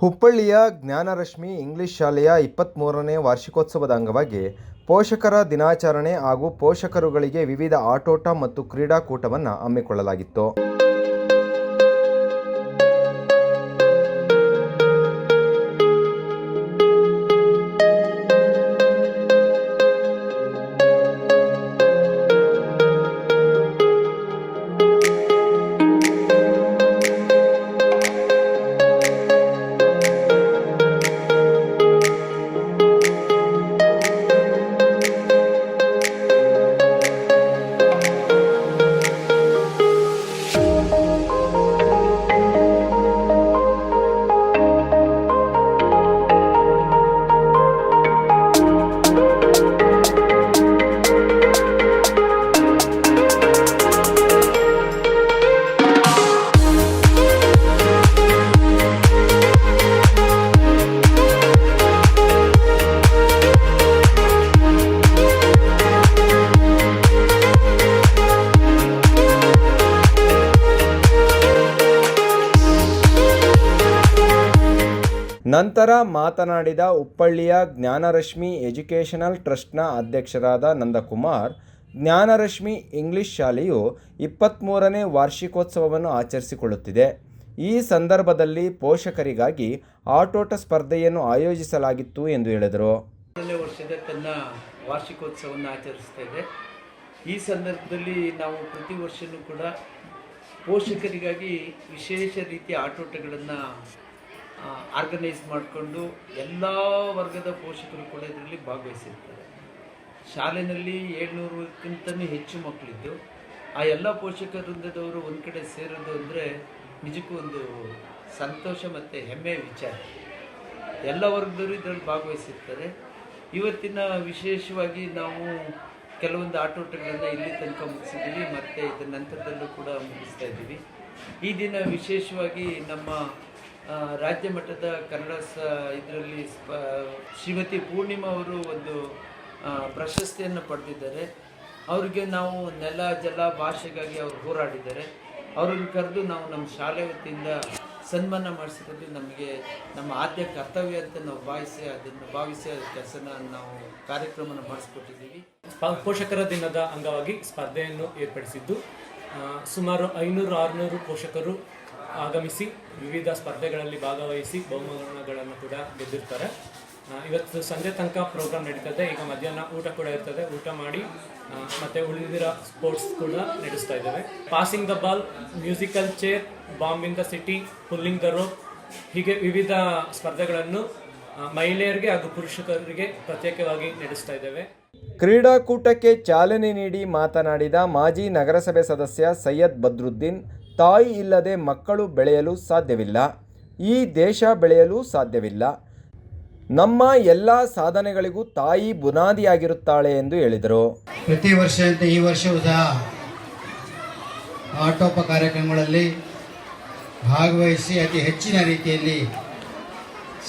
ಹುಬ್ಬಳ್ಳಿಯ ಜ್ಞಾನರಶ್ಮಿ ಇಂಗ್ಲಿಷ್ ಶಾಲೆಯ ಇಪ್ಪತ್ತ್ಮೂರನೇ ವಾರ್ಷಿಕೋತ್ಸವದ ಅಂಗವಾಗಿ ಪೋಷಕರ ದಿನಾಚರಣೆ ಹಾಗೂ ಪೋಷಕರುಗಳಿಗೆ ವಿವಿಧ ಆಟೋಟ ಮತ್ತು ಕ್ರೀಡಾಕೂಟವನ್ನು ಹಮ್ಮಿಕೊಳ್ಳಲಾಗಿತ್ತು. ನಂತರ ಮಾತನಾಡಿದ ಉಪ್ಪಳ್ಳಿಯ ಜ್ಞಾನರಶ್ಮಿ ಎಜುಕೇಷನಲ್ ಟ್ರಸ್ಟ್ನ ಅಧ್ಯಕ್ಷರಾದ ನಂದಕುಮಾರ್, ಜ್ಞಾನರಶ್ಮಿ ಇಂಗ್ಲಿಷ್ ಶಾಲೆಯು ಇಪ್ಪತ್ತ್ಮೂರನೇ ವಾರ್ಷಿಕೋತ್ಸವವನ್ನು ಆಚರಿಸಿಕೊಳ್ಳುತ್ತಿದೆ. ಈ ಸಂದರ್ಭದಲ್ಲಿ ಪೋಷಕರಿಗಾಗಿ ಆಟೋಟ ಸ್ಪರ್ಧೆಯನ್ನು ಆಯೋಜಿಸಲಾಗಿತ್ತು ಎಂದು ಹೇಳಿದರು. ವರ್ಷದ ತನ್ನ ವಾರ್ಷಿಕೋತ್ಸವವನ್ನು ಆಚರಿಸ್ತಾ ಇದೆ. ಈ ಸಂದರ್ಭದಲ್ಲಿ ನಾವು ಪ್ರತಿ ವರ್ಷವೂ ಕೂಡ ಪೋಷಕರಿಗಾಗಿ ವಿಶೇಷ ರೀತಿಯ ಆಟೋಟಗಳನ್ನು ಆರ್ಗನೈಸ್ ಮಾಡಿಕೊಂಡು ಎಲ್ಲ ವರ್ಗದ ಪೋಷಕರು ಕೂಡ ಇದರಲ್ಲಿ ಭಾಗವಹಿಸಿರ್ತಾರೆ. ಶಾಲೆಯಲ್ಲಿ ಏಳ್ನೂರಕ್ಕಿಂತಲೂ ಹೆಚ್ಚು ಮಕ್ಕಳಿದ್ದು, ಆ ಎಲ್ಲ ಪೋಷಕ ವೃಂದದವರು ಒಂದು ಕಡೆ ಸೇರೋದು ಅಂದರೆ ನಿಜಕ್ಕೂ ಒಂದು ಸಂತೋಷ ಮತ್ತು ಹೆಮ್ಮೆಯ ವಿಚಾರ. ಎಲ್ಲ ವರ್ಗದವರು ಇದರಲ್ಲಿ ಭಾಗವಹಿಸಿರ್ತಾರೆ. ಇವತ್ತಿನ ವಿಶೇಷವಾಗಿ ನಾವು ಕೆಲವೊಂದು ಆಟೋಟಗಳನ್ನು ಇಲ್ಲಿ ತನಕ ಮುಗಿಸಿದ್ದೀವಿ, ಮತ್ತು ಇದರ ನಂತರದಲ್ಲೂ ಕೂಡ ಮುಗಿಸ್ತಾ ಇದ್ದೀವಿ. ಈ ದಿನ ವಿಶೇಷವಾಗಿ ನಮ್ಮ ರಾಜ್ಯ ಮಟ್ಟದ ಕನ್ನಡ ಸ, ಇದರಲ್ಲಿ ಶ್ರೀಮತಿ ಪೂರ್ಣಿಮಾ ಅವರು ಒಂದು ಪ್ರಶಸ್ತಿಯನ್ನು ಪಡೆದಿದ್ದಾರೆ. ಅವರಿಗೆ ನಾವು ನೆಲ, ಜಲ ಭಾಷೆಗಾಗಿ ಅವರು ಹೋರಾಡಿದ್ದಾರೆ. ಅವರನ್ನು ಕರೆದು ನಾವು ನಮ್ಮ ಶಾಲೆ ವತಿಯಿಂದ ಸನ್ಮಾನ ಮಾಡಿಸಿಕೊಂಡು ನಮಗೆ ನಮ್ಮ ಆದ್ಯ ಕರ್ತವ್ಯ ಅಂತ ನಾವು ಭಾವಿಸಿ, ಅದನ್ನು ಭಾವಿಸಿ ಕೆಲಸನ ನಾವು ಕಾರ್ಯಕ್ರಮನ ಮಾಡಿಸ್ಕೊಟ್ಟಿದ್ದೀವಿ. ಪೋಷಕರ ದಿನದ ಅಂಗವಾಗಿ ಸ್ಪರ್ಧೆಯನ್ನು ಏರ್ಪಡಿಸಿದ್ದು ಸುಮಾರು ಐನೂರು, ಆರುನೂರು ಪೋಷಕರು ಆಗಮಿಸಿ ವಿವಿಧ ಸ್ಪರ್ಧೆಗಳಲ್ಲಿ ಭಾಗವಹಿಸಿ ಬಹುಮಾನಗಳನ್ನು ಕೂಡ ಗೆದ್ದಿರ್ತಾರೆ. ಇವತ್ತು ಸಂಜೆ ತನಕ ಪ್ರೋಗ್ರಾಮ್ ನಡೀತದೆ. ಈಗ ಮಧ್ಯಾಹ್ನ ಊಟ ಕೂಡ ಇರ್ತದೆ. ಊಟ ಮಾಡಿ ಮತ್ತೆ ಉಳಿದಿರೋ ಸ್ಪೋರ್ಟ್ಸ್ ಕೂಡ ನಡೆಸ್ತಾ ಇದ್ದೇವೆ. Passing the ball musical chair bomb in the city pulling the rope ಹೀಗೆ ವಿವಿಧ ಸ್ಪರ್ಧೆಗಳನ್ನು ಮಹಿಳೆಯರಿಗೆ ಹಾಗೂ ಪುರುಷರಿಗೆ ಪ್ರತ್ಯೇಕವಾಗಿ ನಡೆಸ್ತಾ ಇದ್ದೇವೆ. ಕ್ರೀಡಾಕೂಟಕ್ಕೆ ಚಾಲನೆ ನೀಡಿ ಮಾತನಾಡಿದ ಮಾಜಿ ನಗರಸಭೆ ಸದಸ್ಯ ಸೈಯದ್ ಬದ್ರುದ್ದೀನ್ ತಾಯಿ ಇಲ್ಲದೆ ಮಕ್ಕಳು ಬೆಳೆಯಲು ಸಾಧ್ಯವಿಲ್ಲ. ಈ ದೇಶ ಬೆಳೆಯಲು ಸಾಧ್ಯವಿಲ್ಲ. ನಮ್ಮ ಎಲ್ಲ ಸಾಧನೆಗಳಿಗೂ ತಾಯಿ ಬುನಾದಿಯಾಗಿರುತ್ತಾಳೆ ಎಂದು ಹೇಳಿದರು. ಪ್ರತಿ ವರ್ಷದಂತೆ ಈ ವರ್ಷವೂ ಸಹ ಆಟೋಪ ಕಾರ್ಯಕ್ರಮಗಳಲ್ಲಿ ಭಾಗವಹಿಸಿ ಅತಿ ಹೆಚ್ಚಿನ ರೀತಿಯಲ್ಲಿ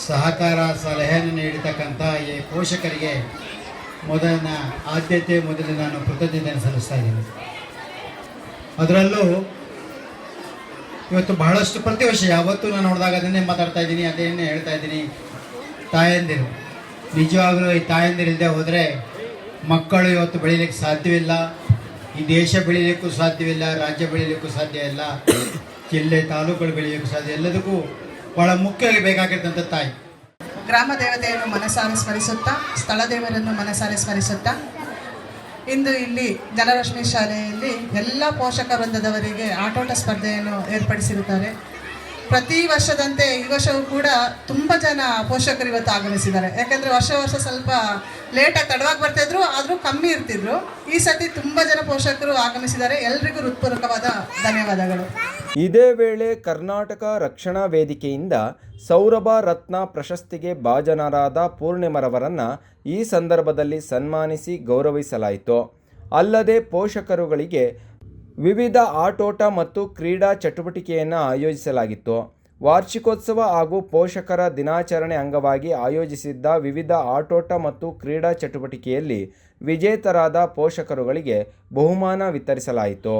ಸಹಕಾರ ಸಲಹೆಯನ್ನು ನೀಡತಕ್ಕಂಥ ಈ ಪೋಷಕರಿಗೆ ಮೊದಲಿನ ಆದ್ಯತೆ ಮೊದಲು ನಾನು ಕೃತಜ್ಞತೆಯನ್ನು ಸಲ್ಲಿಸ್ತಾ ಇದ್ದೀನಿ. ಅದರಲ್ಲೂ ಇವತ್ತು ಬಹಳಷ್ಟು ಪ್ರತಿ ವರ್ಷ ಯಾವತ್ತೂ ನಾನು ನೋಡಿದಾಗ ಅದನ್ನೇ ಮಾತಾಡ್ತಾ ಇದ್ದೀನಿ ಅದೇನೇ ಹೇಳ್ತಾ ಇದ್ದೀನಿ. ತಾಯಂದಿರು, ನಿಜವಾಗಲೂ ಈ ತಾಯಂದಿರಿಲ್ಲದೆ ಹೋದರೆ ಮಕ್ಕಳು ಇವತ್ತು ಬೆಳೀಲಿಕ್ಕೆ ಸಾಧ್ಯವಿಲ್ಲ. ಈ ದೇಶ ಬೆಳೀಲಿಕ್ಕೂ ಸಾಧ್ಯವಿಲ್ಲ, ರಾಜ್ಯ ಬೆಳೀಲಿಕ್ಕೂ ಸಾಧ್ಯ ಇಲ್ಲ. ಜಿಲ್ಲೆ, ತಾಲೂಕುಗಳು ಬೆಳೀಲಿಕ್ಕೂ ಸಾಧ್ಯ ಎಲ್ಲದಕ್ಕೂ ಬಹಳ ಮುಖ್ಯವಾಗಿ ಬೇಕಾಗಿರ್ತಂಥ ತಾಯಿ. ಗ್ರಾಮ ದೇವತೆಯನ್ನು ಮನಸಾರೆ ಸ್ಮರಿಸುತ್ತಾ, ಸ್ಥಳ ದೇವರನ್ನು ಮನಸಾರೆ ಸ್ಮರಿಸುತ್ತಾ ಇಂದು ಇಲ್ಲಿ ಜನರಶ್ಮಿ ಶಾಲೆಯಲ್ಲಿ ಎಲ್ಲ ಪೋಷಕ ವೃಂದದವರಿಗೆ ಆಟೋಟ ಸ್ಪರ್ಧೆಯನ್ನು ಏರ್ಪಡಿಸಿರುತ್ತಾರೆ. ಪ್ರತಿ ವರ್ಷದಂತೆ ಈ ವರ್ಷವೂ ಕೂಡ ತುಂಬ ಜನ ಪೋಷಕರು ಇವತ್ತು ಆಗಮಿಸಿದ್ದಾರೆ. ಯಾಕಂದರೆ ವರ್ಷ ವರ್ಷ ಸ್ವಲ್ಪ ಲೇಟಾಗಿ ತಡವಾಗಿ ಬರ್ತಿದ್ರು ಆದರೂ ಕಮ್ಮಿ ಇರ್ತಿದ್ರು. ಈ ಸತಿ ತುಂಬ ಜನ ಪೋಷಕರು ಆಗಮಿಸಿದ್ದಾರೆ. ಎಲ್ರಿಗೂ ಹೃತ್ಪೂರ್ವಕವಾದ ಧನ್ಯವಾದಗಳು. ಇದೇ ವೇಳೆ ಕರ್ನಾಟಕ ರಕ್ಷಣಾ ವೇದಿಕೆಯಿಂದ ಸೌರಭ ರತ್ನ ಪ್ರಶಸ್ತಿಗೆ ಭಾಜನರಾದ ಪೂರ್ಣಿಮರವರನ್ನು ಈ ಸಂದರ್ಭದಲ್ಲಿ ಸನ್ಮಾನಿಸಿ ಗೌರವಿಸಲಾಯಿತು. ಅಲ್ಲದೆ ಪೋಷಕರುಗಳಿಗೆ ವಿವಿಧ ಆಟೋಟ ಮತ್ತು ಕ್ರೀಡಾ ಚಟುವಟಿಕೆಯನ್ನು ಆಯೋಜಿಸಲಾಗಿತ್ತು. ವಾರ್ಷಿಕೋತ್ಸವ ಹಾಗೂ ಪೋಷಕರ ದಿನಾಚರಣೆ ಅಂಗವಾಗಿ ಆಯೋಜಿಸಿದ್ದ ವಿವಿಧ ಆಟೋಟ ಮತ್ತು ಕ್ರೀಡಾ ಚಟುವಟಿಕೆಯಲ್ಲಿ ವಿಜೇತರಾದ ಪೋಷಕರುಗಳಿಗೆ ಬಹುಮಾನ ವಿತರಿಸಲಾಯಿತು.